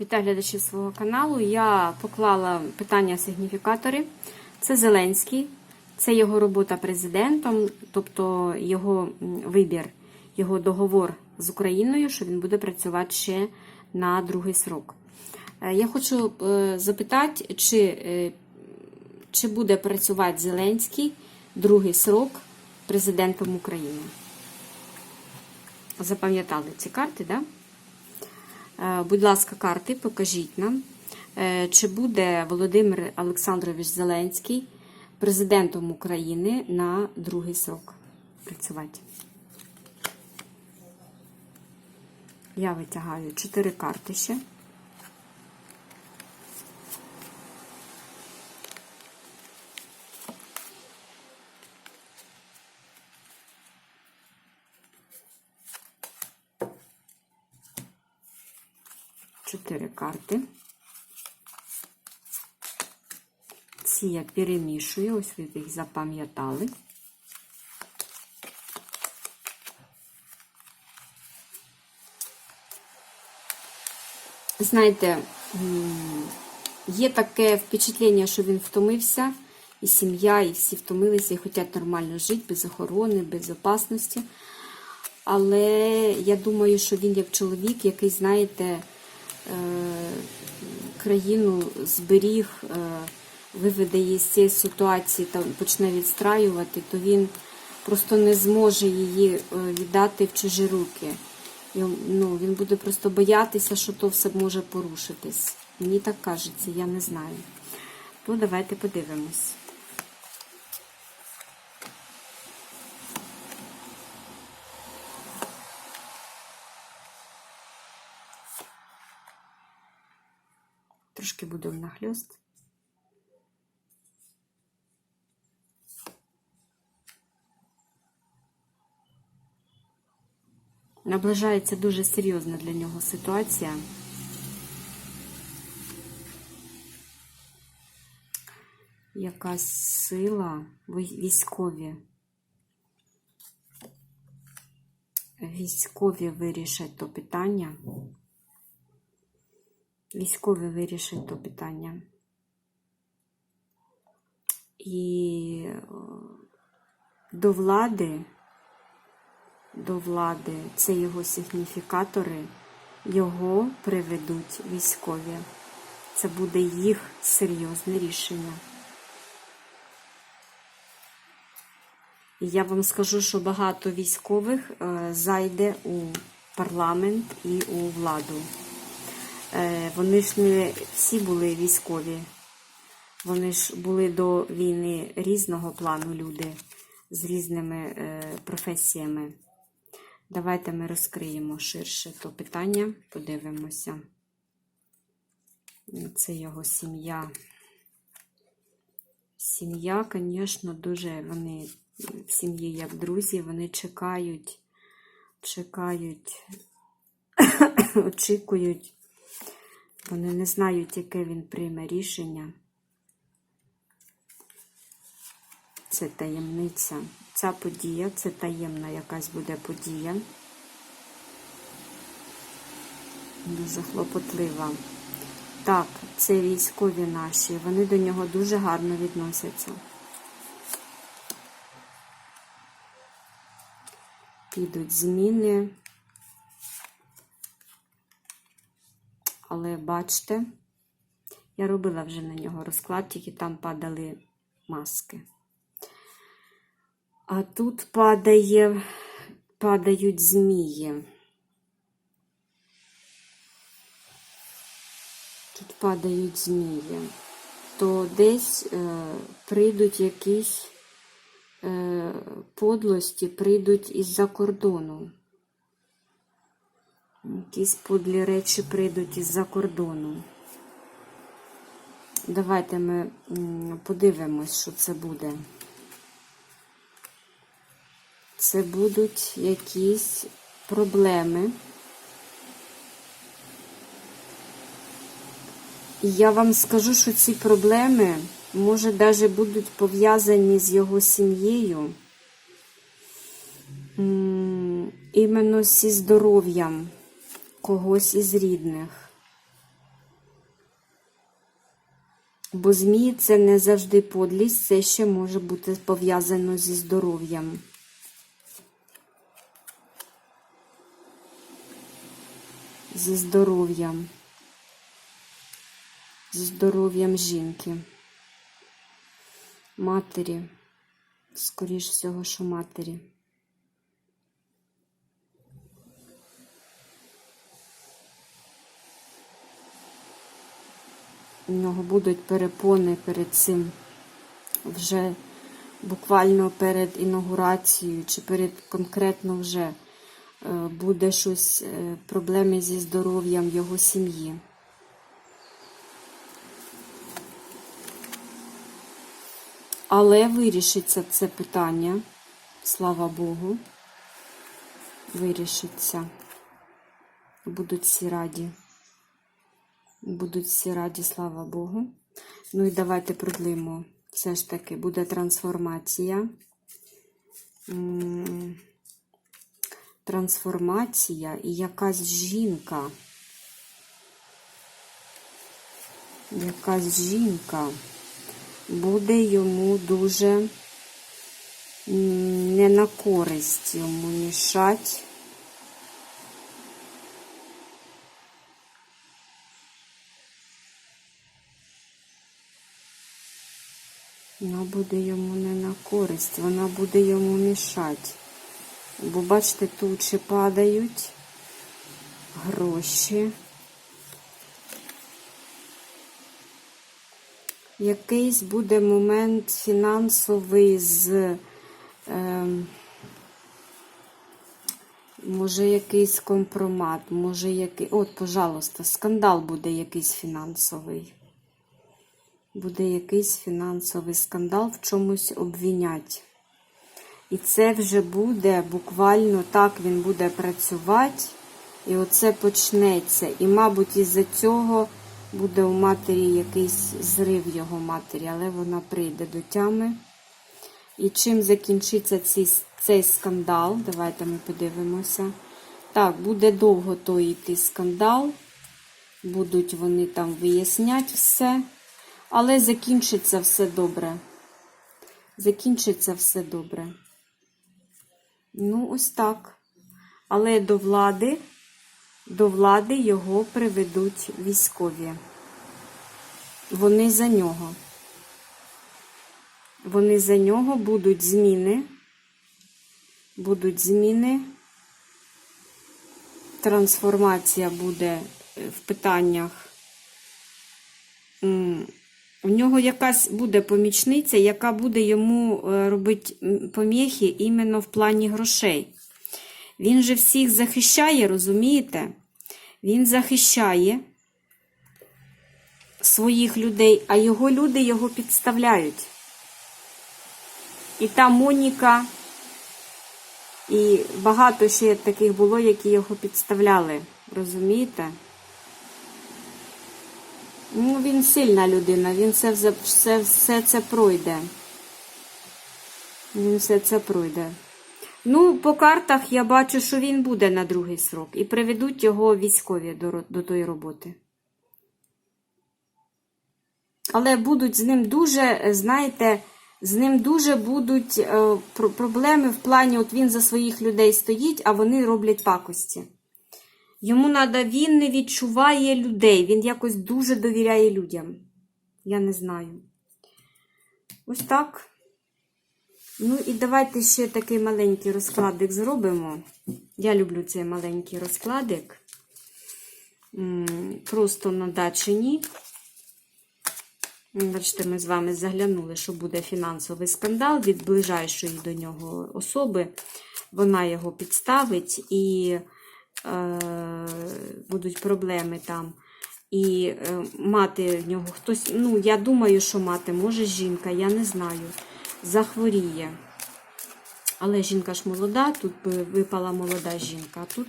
Вітаю глядачів свого каналу. Я поклала питання сигніфікатори. Це Зеленський, це його робота президентом, тобто його вибір, його договор з Україною, що він буде працювати ще на другий срок. Е, Я хочу е, запитати, чи, е, чи буде працювати Зеленський другий срок президентом України. Запам'ятали ці карти, так? Да? Е, Будь ласка, карти, покажіть нам, е, чи буде Володимир Олександрович Зеленський президентом України на другий срок працювати. Я витягаю чотири карти ще. Чотири карти. Ці я перемішую, ось ви їх запам'ятали. Знаєте, є таке впечатлення, що він втомився, і сім'я, і всі втомилися, і хочуть нормально жити, без охорони, без опасності. Але я думаю, що він як чоловік, який, знаєте, країну зберіг, е, виведе її з цієї ситуації та почне відстраювати, то він просто не зможе її е, віддати в чужі руки. Ну, він буде просто боятися, що то все може порушитись. Мені так кажеться, я не знаю. То давайте подивимось. Трошки буду нахльост. Наближається дуже серйозна для нього ситуація. Якась сила, вій- військові. Військові вирішать то питання. Військові вирішать то питання. І е, до влади до влади, це його сигніфікатори, його приведуть військові. Це буде їх серйозне рішення. І я вам скажу, що багато військових е, зайде у парламент і у владу. Е, Вони ж не всі були військові. Вони ж були до війни різного плану люди з різними е, професіями. Давайте ми розкриємо ширше то питання, подивимося. Це його сім'я. Сім'я, звісно, дуже вони в сім'ї, як друзі, вони чекають, чекають, очікують. Вони не знають, яке він прийме рішення. Це таємниця. Ця подія, це таємна якась буде подія. Дуже хлопотлива. Так, це військові наші. Вони до нього дуже гарно відносяться. Підуть зміни. Але бачите, я робила вже на нього розклад, тільки там падали маски. А тут падає, падають змії. Тут падають змії. То десь е, прийдуть якісь е, подлості, прийдуть із-за кордону. Якісь подлі речі прийдуть із-за кордону. Давайте ми подивимось, що це буде. Це будуть якісь проблеми. І я вам скажу, що ці проблеми, може, навіть будуть пов'язані з його сім'єю. Іменно зі здоров'ям когось із рідних. Бо змії це не завжди подлість, це ще може бути пов'язано зі здоров'ям. Зі здоров'ям. Зі здоров'ям жінки. Матері. Скоріш всього, що матері. У нього будуть перепони перед цим вже буквально перед інаугурацією чи перед конкретно вже е, буде щось е, проблеми зі здоров'ям його сім'ї. Але вирішиться це питання, слава Богу. Вирішиться. Будуть всі раді. Будуть всі раді, слава Богу. Ну і давайте продлимо. Все ж таки буде трансформація. Трансформація і якась жінка. Якась жінка буде йому дуже не на користь йому мішать. Вона буде йому не на користь, вона буде йому мішати. Бо бачите, тут ще падають гроші. Якийсь буде момент фінансовий з, е, може, якийсь компромат, може, який. От, пожалуйста, скандал буде якийсь фінансовий. Буде якийсь фінансовий скандал, в чомусь обвінять. І це вже буде буквально так він буде працювати, і оце почнеться. І, мабуть, із-за цього буде у матері якийсь зрив його матері, але вона прийде до тями. І чим закінчиться цей, цей скандал? Давайте ми подивимося. Так, буде довго той йти скандал. Будуть вони там виясняти все. Але закінчиться все добре. Закінчиться все добре. Ну, ось так. Але до влади, до влади його приведуть військові. Вони за нього. Вони за нього будуть зміни. Будуть зміни. Трансформація буде в питаннях. У нього якась буде помічниця, яка буде йому е, робити поміхи іменно в плані грошей. Він же всіх захищає, розумієте? Він захищає своїх людей, а його люди його підставляють. І та Моніка, і багато ще таких було, які його підставляли. Розумієте? Ну, він сильна людина, він все, все, все, це пройде. Він все це пройде. Ну, по картах я бачу, що він буде на другий срок. І приведуть його військові до, до тої роботи. Але будуть з ним дуже, знаєте, з ним дуже будуть е, проблеми в плані, от він за своїх людей стоїть, а вони роблять пакості. Йому треба, він не відчуває людей, він якось дуже довіряє людям. Я не знаю. Ось так. Ну і давайте ще такий маленький розкладик зробимо. Я люблю цей маленький розкладик. Просто на дачині. Бачите, ми з вами заглянули, що буде фінансовий скандал від ближайшої до нього особи. Вона його підставить і будуть проблеми там. І е, мати в нього хтось, ну, я думаю, що мати, може жінка, я не знаю, захворіє. Але жінка ж молода, тут випала молода жінка, а тут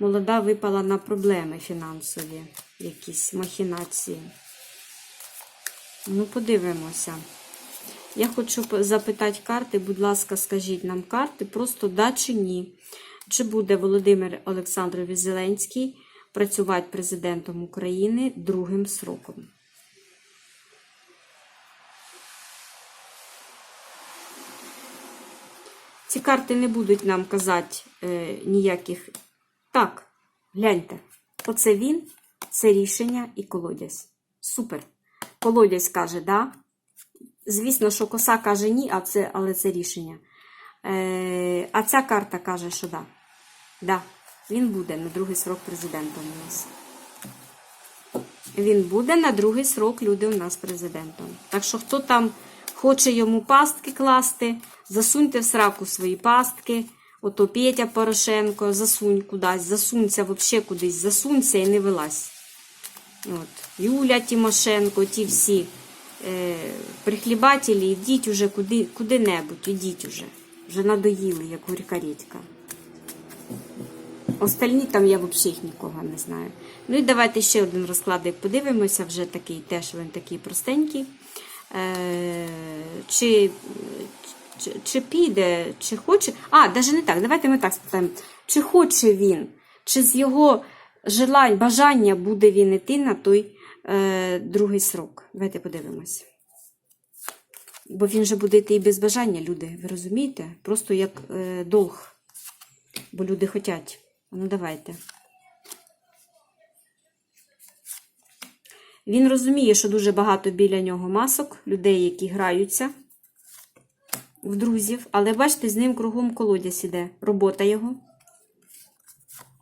молода випала на проблеми фінансові, якісь махінації. Ну, подивимося. Я хочу запитати карти, будь ласка, скажіть нам карти, просто да чи ні. Чи буде Володимир Олександрович Зеленський працювати президентом України другим сроком? Ці карти не будуть нам казати е, ніяких. Так, гляньте, оце він, це рішення і колодязь. Супер. Колодязь каже, да. Звісно, що коса каже ні, а це, але це рішення. Е, А ця карта каже, що да. Да. Він буде на другий срок президентом у нас. Він буде на другий срок люди у нас президентом. Так що хто там хоче йому пастки класти, засуньте в сраку свої пастки. Ото Петя Порошенко, засунь кудись, засунься взагалі кудись, засунься і не вилазь. От. Юля Тимошенко, ті всі е, прихлібателі, йдіть уже куди, куди-небудь, ідіть уже. Вже надоїли, як горька рідька. Остальні там я взагалі нікого не знаю. Ну і давайте ще один розкладик подивимося, вже такий теж він такий простенький. Е, чи, чи, чи піде, чи хоче. А, навіть не так. Давайте ми так спитаємо. Чи хоче він, чи з його желань, бажання буде він йти на той е, другий срок. Давайте подивимось. Бо він же буде йти і без бажання, люди. Ви розумієте? Просто як е, долг. Бо люди хочуть. Ну, давайте. Він розуміє, що дуже багато біля нього масок, людей, які граються в друзів. Але бачите, з ним кругом колодязь іде. Робота його.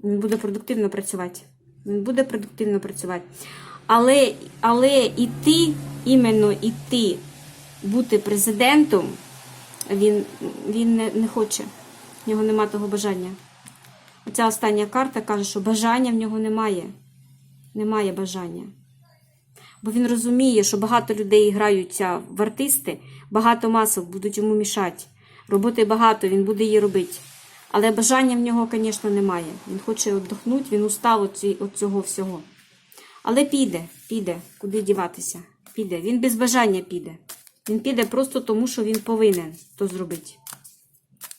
Він буде продуктивно працювати. Він буде продуктивно працювати. Але, але іти, іменно іти, бути президентом, він, він не, не хоче. В нього нема того бажання. Ця остання карта каже, що бажання в нього немає. Немає бажання. Бо він розуміє, що багато людей граються в артисти, багато масок будуть йому мішати. Роботи багато, він буде її робити. Але бажання в нього, звісно, немає. Він хоче віддохнути, він устав від цього всього. Але піде, піде, куди діватися. Піде. Він без бажання піде. Він піде просто тому, що він повинен то зробити.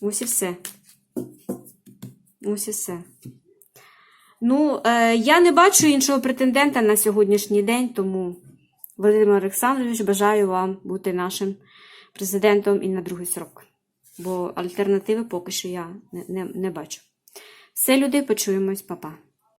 Ось і все. Ось все. Ну, е, я не бачу іншого претендента на сьогоднішній день, тому, Володимир Олександрович, бажаю вам бути нашим президентом і на другий срок. Бо альтернативи поки що я не, не, не бачу. Все, люди, почуємось, Па-па.